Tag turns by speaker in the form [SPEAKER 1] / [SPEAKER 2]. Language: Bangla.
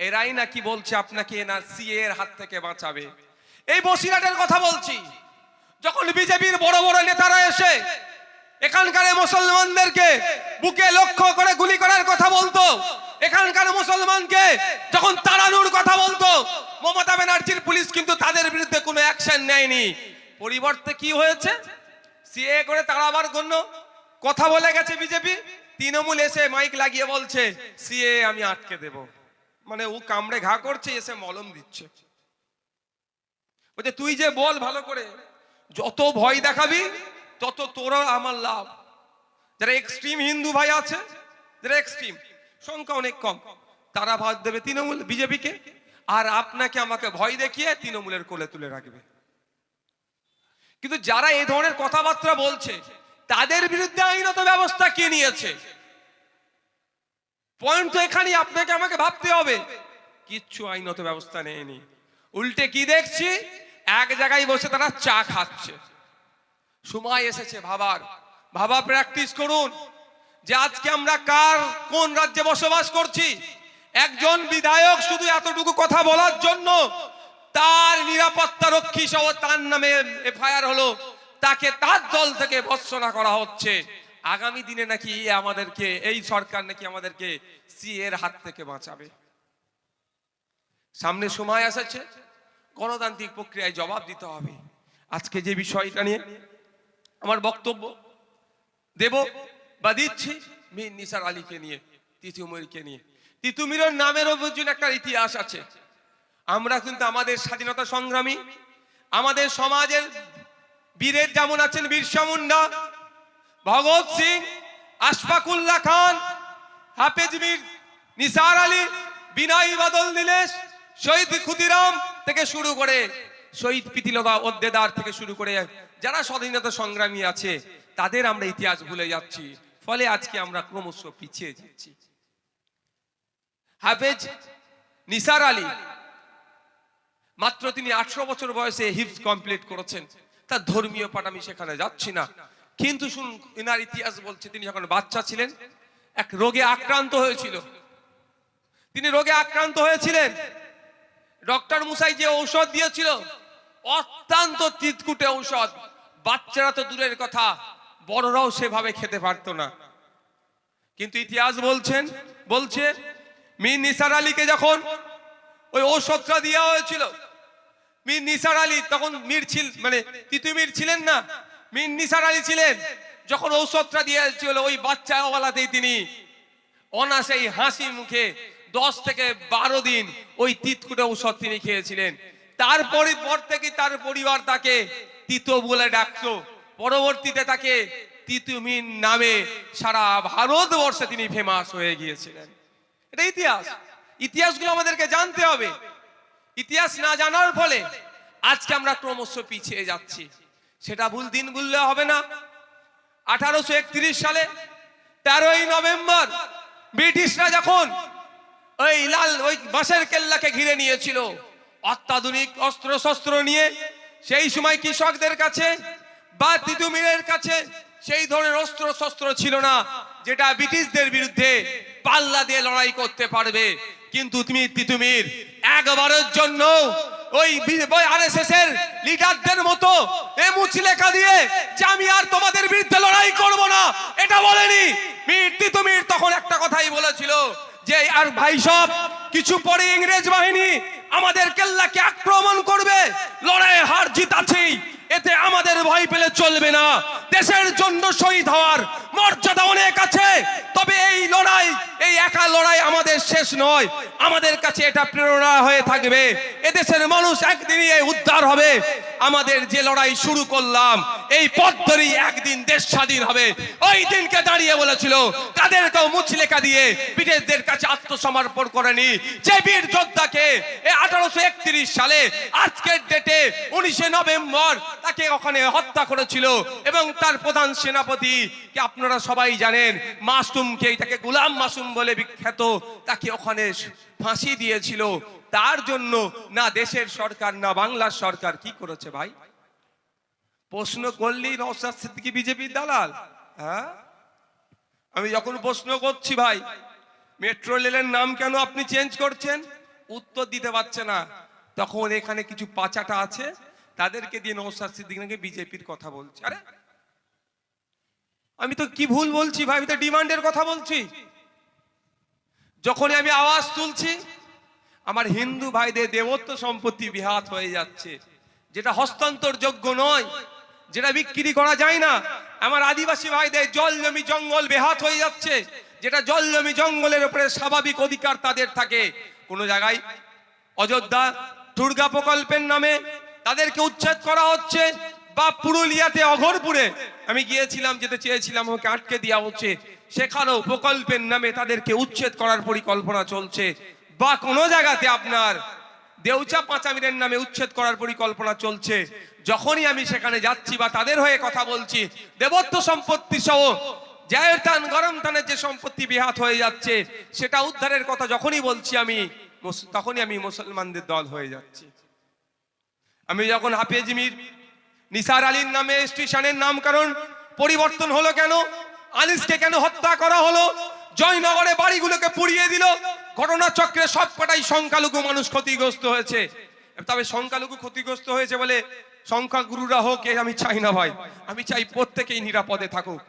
[SPEAKER 1] এরাই নাকি বলছে আপনাকে সিএ এর হাত থেকে বাঁচাবে। এই বসিরহাটের কথা বলছি। যখন বিজেপির বড় বড় নেতারা এসে এখানকার মুসলমানদেরকে বুকে লক্ষ্য করে গুলি করার কথা বলতো, এখানকার মুসলমানকে যখন তাড়ানোর কথা বলতো, মমতা ব্যানার্জির পুলিশ কিন্তু তাদের বিরুদ্ধে কোনো অ্যাকশন নেয়নি। পরিবর্তে কি হয়েছে? সিএ করে তাড়াবার জন্য কথা বলে গেছে বিজেপি। তৃণমূল এসে মাইক লাগিয়ে বলছে, সিএ, আমি আটকে দেব। মানে ও কামড়ে ঘা করছে, এসে মলম দিচ্ছে। বলছে, তুই যে বল ভালো করে, যত ভয় দেখাবি, তত তোর আমার লাভ। যারা এক্সট্রিম হিন্দু ভাই আছে, যারা এক্সট্রিম সংখ্যা অনেক কম। তারা ভাগ দেবে তৃণমূল, বিজেপিকে, আর আপনাকে আমাকে ভয় দেখিয়ে তৃণমূলের কোলে তুলে রাখবে। কিন্তু যারা এই ধরনের কথাবার্তা বলছে, তাদের বিরুদ্ধে আইনত ব্যবস্থা কে নিয়েছে? পয়েন্ট তো এখানেই, আপনাকে আমাকে ভাবতে হবে। কিচ্ছু আইনত ব্যবস্থা নেয়নি। উল্টে কি দেখছি? এক জায়গায় বসে তারা চা খাচ্ছে। সময় এসেছে ভাবার। ভাবা প্র্যাকটিস করুন। যে আজকে আমরা কার, কোন রাজ্যে বসবাস করছি? একজন বিধায়ক শুধু এতটুকু কথা বলার জন্য তার নিরাপত্তা রক্ষী সহ তার নামে এফআইআর হলো। তাকে তার দল থেকে ভৎসনা করা হচ্ছে। আগামী দিনে নাকি আমাদেরকে, এই সরকার নাকি আমাদেরকে সি এর হাত থেকে বাঁচাবে। সামনে সময় এসেছে, গণতান্ত্রিক প্রক্রিয়ায় জবাব দিতে হবে। আজকে যে বিষয়টা নিয়ে আমার বক্তব্য, দেব বা দিচ্ছি মীর নিসার আলীকে নিয়ে তিতুমিরকে নিয়ে। তিতুমিরের নামের অভিযোগ একটা ইতিহাস আছে। আমরা কিন্তু আমাদের স্বাধীনতা সংগ্রামী, আমাদের সমাজের বীরের যেমন আছেন বীরসা মুন্ডা ভগৎ সিং, আশফাকুল্লাহ খান, হাফেজ মীর নিসার আলী, বিনয় বাদল নীলেশ, শহীদ ক্ষুদিরাম থেকে শুরু করে শহীদ প্রীতিলতা অদ্দেদার থেকে শুরু করে যারা স্বাধীনতা সংগ্রামী আছে, তাদের আমরা ইতিহাস ভুলে যাচ্ছি। ফলে আজকে আমরা ক্রমশ পিছিয়ে যাচ্ছি। হাফেজ নিসার আলী মাত্র তিনি আঠারো বছর বয়সে হিপস কমপ্লিট করেছেন। তার ধর্মীয় পাঠ আমি সেখানে যাচ্ছি না। কিন্তু শুনুন এনার ইতিহাস বলছে, তিনি যখন বাচ্চা ছিলেন, এক রোগে আক্রান্ত হয়েছিল। তিনি রোগে আক্রান্ত হয়েছিলেন। ডক্টর মুসাই যে ঔষধ দিয়েছিল, অত্যন্ত তিতকুটে ঔষধ। বাচ্চারা তো দূরের কথা, বড়রাও সেভাবে খেতে পারতো না। কিন্তু ইতিহাস বলছেন, বলছে, মীর নিসার আলীকে যখন ওই ঔষধটা দেওয়া হয়েছিল, মীর নিসার আলী তখন মীর ছিল মানে তিতুমির ছিলেন না মীর নিসার আলী ছিলেন। যখন ঔষধটা দিয়ে ছিল ওই বাচ্চা অবলাতেই তিনি অনাসেই হাসি মুখে দশ থেকে বারো দিন ওই তিতকুটে ঔষধ তিনি খেয়েছিলেন। তারপরে পর থেকে তার পরিবার তাকে তিতো বলে ডাকতো পরবর্তীতে তাকে তিতুমিন নামে সারা ভারতবর্ষে তিনি ফেমাস হয়ে গিয়েছিলেন। এটা ইতিহাস। ইতিহাসগুলো আমাদেরকে জানতে হবে। ইতিহাস না জানার ফলে আজকে আমরা ক্রমশ পিছিয়ে যাচ্ছি। সেটা ভুল দিন ভুললে হবে না। আঠারোশো একত্রিশ সালে তেরোই নভেম্বর ব্রিটিশরা যখন ওই লাল, ওই বাঁশের কেল্লাকে ঘিরে নিয়েছিল, অত্যাধুনিক অস্ত্র শস্ত্র নিয়ে, সেই সময় কৃষকদের কাছে বা তিতুমিরের কাছে সেই ধরনের অস্ত্র শস্ত্র ছিল না, যেটা ব্রিটিশদের বিরুদ্ধে পাল্লা দিয়ে লড়াই করতে পারবে। কিন্তু তুমি তিতুমির একবারের জন্য ওই আরএসএস এর লিডারদের মতো এ মুচলেখা দিয়ে যে আমি আর তোমাদের বিরুদ্ধে লড়াই করব না, এটা বলেনি। মীর তিতুমির তখন একটা কথাই বলেছিল যে, আর ভাই সব, কিছু পরে ইংরেজ বাহিনী আমাদের কেল্লাকে আক্রমণ করবে লড়াই হার জিত আছেই এতে আমাদের ভয় পেলে চলবে না। দেশের জন্য শহীদ হওয়ার মর্যাদা অনেক আছে, তবে এই লড়াই একা লড়াই আমাদের শেষ নয়। আমাদের কাছে এটা প্রেরণা হয়ে থাকবে। এদেশের মানুষ একদিনই এই উদ্ধার হবে। আমাদের যে লড়াই শুরু করলাম, এই পথ ধরেই একদিন দেশ স্বাধীন হবে। ওই দিনকে দাঁড়িয়ে বলেছিল তাদেরকেও মুচলেখা দিয়ে ব্রিটিশদের কাছে আত্মসমর্পণ করেনি যে বীর যোদ্ধাকে আঠারোশো একত্রিশ সালে, আজকের ডেটে উনিশে নভেম্বর, তাকে ওখানে হত্যা করেছিল এবং তার প্রধান সেনাপতি, কি আপনারা সবাই জানেন মাসুমকে তাকে গুলাম মাসুম বলে বিখ্যাত, তাকে ওখানে ফাঁসি দিয়েছিল। তার জন্য না দেশের সরকার, না বাংলার সরকার কি করেছে ভাই? প্রশ্ন করলেই নওসাদ সিদ্দিকী বিজেপির দালাল হ্যাঁ? আমি যখন প্রশ্ন করছি ভাই, মেট্রো রেলের নাম কেন আপনি চেঞ্জ করছেন? উত্তর দিতে পারছে না। তখন এখানে কিছু পাচাটা আছে, তাদেরকে দিয়ে নৌসাদ সিদ্দিক নাকি বিজেপির কথা বলছে। আরে, আমি তো কি ভুল বলছি ভাই? আমি তো ডিমান্ডের কথা বলছি। যখনই আমি আওয়াজ তুলছি, আমার হিন্দু ভাইদের দেবত্ব সম্পত্তি বিহাত হয়ে যাচ্ছে। যেটা হস্তান্তর যোগ্য নয়, যেটা বিক্রি করা যায় না। আমার আদিবাসী ভাইদের জল জমি জঙ্গল বেহাত হয়ে যাচ্ছে, যেটা জল জমি জঙ্গলের উপরে স্বাভাবিক অধিকার তাদের থাকে। কোনো জায়গায় অযোধ্যা দুর্গা প্রকল্পের নামে তাদেরকে উচ্ছেদ করা হচ্ছে, বা পুরুলিয়াতে অঘরপুরে। আমি গিয়েছিলাম, যেতে চেয়েছিলাম, ওকে আটকে দেওয়া হচ্ছে। সেখানেও প্রকল্পের নামে তাদেরকে উচ্ছেদ করার পরিকল্পনা চলছে। বা কোনো জায়গাতে আপনার দেউচা পাঁচামিরের নামে উচ্ছেদ করার পরিকল্পনা চলছে। যখনই আমি সেখানে যাচ্ছি বা তাদের হয়ে কথা বলছি, দেবত্ব সম্পত্তি সহ জায়ের টান গরম টানের যে সম্পত্তি বিহাত হয়ে যাচ্ছে, সেটা উদ্ধারের কথা যখনই বলছি আমি তখনই আমি মুসলমানদের দল হয়ে যাচ্ছি। আমি যখন হাফেজ মির নিসার আলীর নামে স্টেশনের নামকরণ পরিবর্তন হলো কেন? আনিসকে কেন হত্যা করা হলো? জয়নগরে বাড়িগুলোকে পুড়িয়ে দিল। ঘটনা চক্রে সব কটাই সংখ্যালঘু মানুষ ক্ষতিগ্রস্ত হয়েছে। তবে সংখ্যালঘু ক্ষতিগ্রস্ত হয়েছে বলে সংখ্যাগুরুরা হোক আমি চাই না ভাই। আমি চাই প্রত্যেকেই নিরাপদে থাকুক।